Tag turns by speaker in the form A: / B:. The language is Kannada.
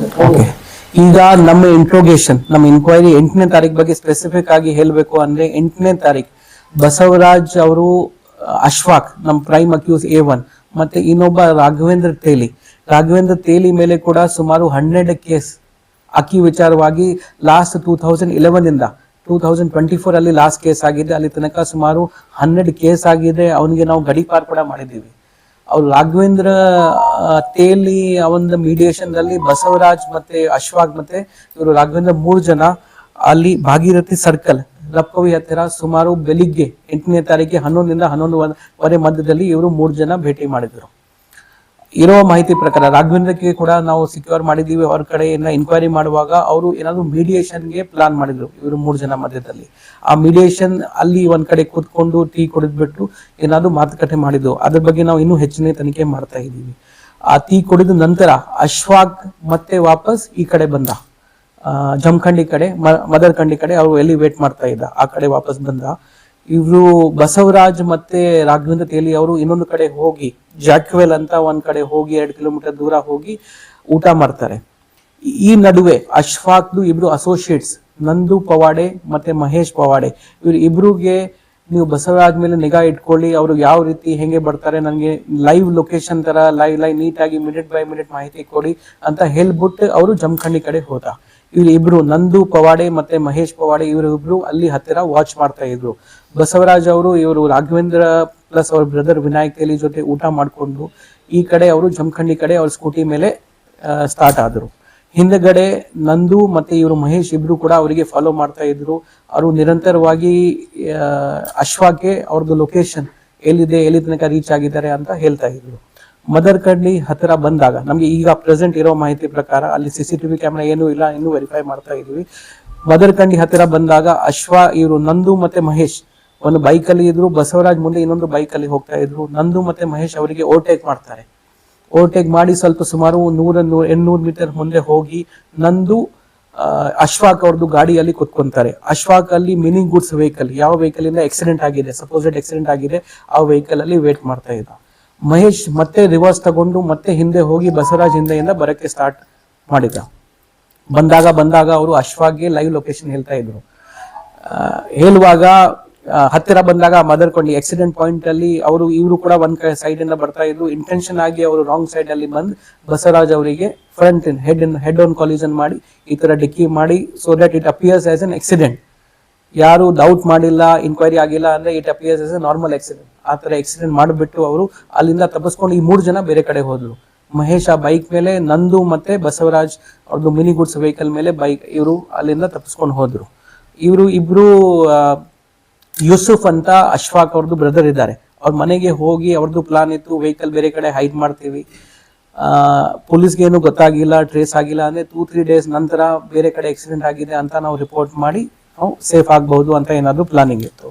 A: ಓಕೆ ಈಗ ನಮ್ಮ ಇಂಟ್ರೋಗೇಶನ್ ನಮ್ಮ ಇನ್ಕ್ವೈರಿ ಎಂಟನೇ ತಾರೀಕು ಬಗ್ಗೆ ಸ್ಪೆಸಿಫಿಕ್ ಆಗಿ ಹೇಳಬೇಕು ಅಂದ್ರೆ ಎಂಟನೇ ತಾರೀಕು ಬಸವರಾಜ್ ಅವರು ಅಶ್ವಾಕ್, ನಮ್ಮ ಪ್ರೈಮ್ ಅಕ್ಯೂಸ್ ಎ ಒನ್ ಮತ್ತೆ ಇನ್ನೊಬ್ಬ ರಾಘವೇಂದ್ರ ತೇಲಿ. ರಾಘವೇಂದ್ರ ತೇಲಿ ಮೇಲೆ ಕೂಡ ಸುಮಾರು ಹನ್ನೆರಡು ಕೇಸ್ ಅಕ್ಕಿ ವಿಚಾರವಾಗಿ ಲಾಸ್ಟ್ ಟೂ ತೌಸಂಡ್ ಇಲೆವೆನ್ ಇಂದ ಟೂ ತೌಸಂಡ್ ಟ್ವೆಂಟಿ ಫೋರ್ ಅಲ್ಲಿ ಲಾಸ್ಟ್ ಕೇಸ್ ಆಗಿದೆ. ಅಲ್ಲಿ ತನಕ ಸುಮಾರು ಹನ್ನೆರಡು ಕೇಸ್ ಆಗಿದೆ. ಅವನಿಗೆ ನಾವು ಗಡಿಪಾರ್ ಕೂಡ ಮಾಡಿದ್ದೀವಿ. ಅವ್ರು ರಾಘವೇಂದ್ರ ತೇಲಿ ಆ ಒಂದು ಮೀಡಿಯೇಷನ್ ಅಲ್ಲಿ ಬಸವರಾಜ್ ಮತ್ತೆ ಅಶ್ವಾಗ್ ಮತ್ತೆ ಇವರು ರಾಘವೇಂದ್ರ ಮೂರು ಜನ ಅಲ್ಲಿ ಭಾಗೀರಥಿ ಸರ್ಕಲ್ ರಪ್ಪವಿ ಹತ್ತಿರ ಸುಮಾರು ಬೆಳಿಗ್ಗೆ ಎಂಟನೇ ತಾರೀಕಿಗೆ ಹನ್ನೊಂದರಿಂದ ಹನ್ನೊಂದುವರೆ ಮಧ್ಯದಲ್ಲಿ ಇವರು ಮೂರು ಜನ ಭೇಟಿ ಮಾಡಿದ್ರು. ಇರೋ ಮಾಹಿತಿ ಪ್ರಕಾರ ರಾಘವೇಂದ್ರಕ್ಕೆ ಕೂಡ ನಾವು ಸಿಕ್ಯೂರ್ ಮಾಡಿದೀವಿ ಅವ್ರ ಕಡೆ ಏನ ಇನ್ಕ್ವೈರಿ ಮಾಡುವಾಗ ಅವರು ಏನಾದ್ರು ಮೀಡಿಯೇಷನ್ಗೆ ಪ್ಲಾನ್ ಮಾಡಿದ್ರು, ಇವರು ಮೂರು ಜನ ಮಧ್ಯದಲ್ಲಿ. ಆ ಮೀಡಿಯೇಷನ್ ಅಲ್ಲಿ ಒಂದ್ ಕಡೆ ಕೂತ್ಕೊಂಡು ಟೀ ಕುಡಿದ್ಬಿಟ್ಟು ಏನಾದ್ರು ಮಾತುಕತೆ ಮಾಡಿದ್ರು. ಅದ್ರ ಬಗ್ಗೆ ನಾವು ಇನ್ನೂ ಹೆಚ್ಚಿನ ತನಿಖೆ ಮಾಡ್ತಾ ಇದ್ದೀವಿ. ಆ ಟೀ ಕುಡಿದ ನಂತರ ಅಶ್ವಾಗ್ ಮತ್ತೆ ವಾಪಸ್ ಈ ಕಡೆ ಬಂದ. ಜಮಖಂಡಿ ಕಡೆ, ಮ- ಮದರ್ಕಂಡಿ ಕಡೆ ಅವರು ಎಲ್ಲಿ ವೇಟ್ ಮಾಡ್ತಾ ಇದ್ದ, ಆ ಕಡೆ ವಾಪಸ್ ಬಂದ. ಇವರು ಬಸವರಾಜ್ ಮತ್ತೆ ರಾಘವೇಂದ್ರ ತೇಲಿ ಅವರು ಇನ್ನೊಂದು ಕಡೆ ಹೋಗಿ, ಜಾಕ್ವೆಲ್ ಅಂತ ಒಂದ್ ಕಡೆ ಹೋಗಿ, ಎರಡು ಕಿಲೋಮೀಟರ್ ದೂರ ಹೋಗಿ ಊಟ ಮಾಡ್ತಾರೆ. ಈ ನಡುವೆ ಅಶ್ಫಾಕ್ದು ಇಬ್ರು ಅಸೋಸಿಯೇಟ್ಸ್ ನಂದು ಪವಾಡೆ ಮತ್ತೆ ಮಹೇಶ್ ಪವಾಡೆ. ಇವ್ರು ಇಬ್ರಿಗೆ ನೀವು ಬಸವರಾಜ್ ಮೇಲೆ ನಿಗಾ ಇಟ್ಕೊಳ್ಳಿ, ಅವರು ಯಾವ ರೀತಿ ಹೆಂಗೆ ಬರ್ತಾರೆ, ನನಗೆ ಲೈವ್ ಲೊಕೇಶನ್ ತರ ಲೈವ್ ಲೈವ್ ನೀಟಾಗಿ ಮಿನಿಟ್ ಬೈ ಮಿನಿಟ್ ಮಾಹಿತಿ ಕೊಡಿ ಅಂತ ಹೇಳ್ಬಿಟ್ಟು ಅವರು ಜಮಖಂಡಿ ಕಡೆ ಹೋದ. ಇವ್ರು ಇಬ್ರು ನಂದು ಪವಾಡೆ ಮತ್ತೆ ಮಹೇಶ್ ಪವಾಡೆ ಇವರಿಬ್ರು ಅಲ್ಲಿ ಹತ್ತಿರ ವಾಚ್ ಮಾಡ್ತಾ ಇದ್ರು. ಬಸವರಾಜ್ ಅವರು, ಇವರು ರಾಘವೇಂದ್ರ ಪ್ಲಸ್ ಅವ್ರ ಬ್ರದರ್ ವಿನಾಯಕ್ ತೇಲಿ ಜೊತೆ ಊಟ ಮಾಡಿಕೊಂಡು ಈ ಕಡೆ ಅವರು ಜಮಖಂಡಿ ಕಡೆ ಅವ್ರ ಸ್ಕೂಟಿ ಮೇಲೆ ಸ್ಟಾರ್ಟ್ ಆದ್ರು. ಹಿಂದಗಡೆ ನಂದು ಮತ್ತೆ ಇವರು ಮಹೇಶ್ ಇಬ್ರು ಕೂಡ ಅವರಿಗೆ ಫಾಲೋ ಮಾಡ್ತಾ ಇದ್ರು. ಅವರು ನಿರಂತರವಾಗಿ ಅಶ್ವಾಗೆ ಅವ್ರದ್ದು ಲೊಕೇಶನ್ ಎಲ್ಲಿದೆ, ಎಲ್ಲಿ ತನಕ ರೀಚ್ ಆಗಿದ್ದಾರೆ ಅಂತ ಹೇಳ್ತಾ ಇದ್ರು. ಮದರ್ ಕಡ್ಲಿ ಹತ್ತಿರ ಬಂದಾಗ, ನಮ್ಗೆ ಈಗ ಪ್ರೆಸೆಂಟ್ ಇರೋ ಮಾಹಿತಿ ಪ್ರಕಾರ ಅಲ್ಲಿ ಸಿ ಸಿ ಟಿವಿ ಕ್ಯಾಮ್ರಾ ಏನೂ ಇಲ್ಲ, ಇನ್ನೂ ವೆರಿಫೈ ಮಾಡ್ತಾ ಇದೀವಿ. ಮದರ್ ಕಂಡಿ ಹತ್ತಿರ ಬಂದಾಗ ಅಶ್ವ, ಇವರು ನಂದು ಮತ್ತೆ ಮಹೇಶ್ ಒಂದು ಬೈಕಲ್ಲಿ ಇದ್ರು. ಬಸವರಾಜ್ ಮುಂದೆ ಇನ್ನೊಂದು ಬೈಕಲ್ಲಿ ಹೋಗ್ತಾ ಇದ್ರು. ನಂದು ಮತ್ತೆ ಮಹೇಶ್ ಅವರಿಗೆ ಓವರ್ಟೇಕ್ ಮಾಡ್ತಾರೆ. ಓವರ್ಟೇಕ್ ಮಾಡಿ ಸ್ವಲ್ಪ ಸುಮಾರು ನೂರ ನೂ- ಎಂಟ್ನೂರು ಮೀಟರ್ ಮುಂದೆ ಹೋಗಿ ನಂದು ಅಶ್ವಾಕ್ ಅವ್ರದ್ದು ಗಾಡಿಯಲ್ಲಿ ಕುತ್ಕೊಂತಾರೆ. ಅಶ್ವಾಕ್ ಅಲ್ಲಿ ಮಿನಿ ಗುಡ್ಸ್ ವೆಹಿಕಲ್, ಯಾವ ವೆಹಿಕಲ್ ಇಂದ ಆಕ್ಸಿಡೆಂಟ್ ಆಗಿದೆ ಸಪೋಸೆಡ್ ಆಕ್ಸಿಡೆಂಟ್ ಆಗಿದೆ, ಆ ವೆಹಿಕಲ್ ಅಲ್ಲಿ ವೇಟ್ ಮಾಡ್ತಾ ಇದ್ದ. ಮಹೇಶ್ ಮತ್ತೆ ರಿವರ್ಸ್ ತಗೊಂಡು ಮತ್ತೆ ಹಿಂದೆ ಹೋಗಿ ಬಸವರಾಜ್ ಹಿಂದೆಯಿಂದ ಬರಕ್ಕೆ ಸ್ಟಾರ್ಟ್ ಮಾಡಿದ. ಬಂದಾಗ ಬಂದಾಗ ಅವರು ಅಶ್ವಾಗ್ಗೆ ಲೈವ್ ಲೊಕೇಶನ್ ಹೇಳ್ತಾ ಇದ್ರು. ಹೇಳುವಾಗ ಹತ್ತಿರ ಬಂದಾಗ ಮದರ್ಕೊಂಡಿ ಆಕ್ಸಿಡೆಂಟ್ ಪಾಯಿಂಟ್ ಅಲ್ಲಿ ಅವರು, ಇವರು ಕೂಡ ಒಂದ್ ಸೈಡ್ ಇಂದ ಬರ್ತಾ ಇದ್ರು. ಇಂಟೆನ್ಷನ್ ಆಗಿ ಅವರು ರಾಂಗ್ ಸೈಡ್ ಅಲ್ಲಿ ಬಂದು ಬಸವರಾಜ್ ಅವರಿಗೆ front in head head on collision ಮಾಡಿ ಈ ತರ ಡಿಕ್ಕಿ ಮಾಡಿ so that it appears as an accident ಯಾರು ಡೌಟ್ ಮಾಡಿಲ್ಲ ಇನ್ಕ್ವೈರಿ ಆಗಿಲ್ಲ ಅಂದ್ರೆ it appears as a normal accident ಆ ತರ ಆಕ್ಸಿಡೆಂಟ್ ಮಾಡಿಬಿಟ್ಟು ಅವರು ಅಲ್ಲಿಂದ ತಪ್ಪಿಸ್ಕೊಂಡು ಈ ಮೂರು ಜನ ಬೇರೆ ಕಡೆ ಹೋದ್ರು. ಮಹೇಶ್ ಬೈಕ್ ಮೇಲೆ, ನಂದು ಮತ್ತೆ ಬಸವರಾಜ್ ಅವ್ರದ್ದು ಮಿನಿ ಗುಡ್ಸ್ ವೆಹಿಕಲ್ ಮೇಲೆ ಬೈಕ್ ಇವರು ಅಲ್ಲಿಂದ ತಪ್ಪಿಸ್ಕೊಂಡು ಹೋದ್ರು. ಇವರು ಇಬ್ರು ಯೂಸುಫ್ ಅಂತ ಅಶ್ವಾಕ್ ಅವ್ರದ್ದು ಬ್ರದರ್ ಇದ್ದಾರೆ. ಅವ್ರ ಮನೆಗೆ ಹೋಗಿ ಅವ್ರದ್ದು ಪ್ಲಾನ್ ಇತ್ತು ವೆಹಿಕಲ್ ಬೇರೆ ಕಡೆ ಹೈಡ್ ಮಾಡ್ತೀವಿ. ಪೊಲೀಸ್ಗೆ ಏನು ಗೊತ್ತಾಗಿಲ್ಲ ಟ್ರೇಸ್ ಆಗಿಲ್ಲ ಅಂದ್ರೆ ಟೂ ತ್ರೀ ಡೇಸ್ ನಂತರ ಬೇರೆ ಕಡೆ ಆಕ್ಸಿಡೆಂಟ್ ಆಗಿದೆ ಅಂತ ನಾವು ರಿಪೋರ್ಟ್ ಮಾಡಿ ನಾವು ಸೇಫ್ ಆಗಬಹುದು ಅಂತ ಏನಾದರೂ ಪ್ಲಾನಿಂಗ್ ಇತ್ತು.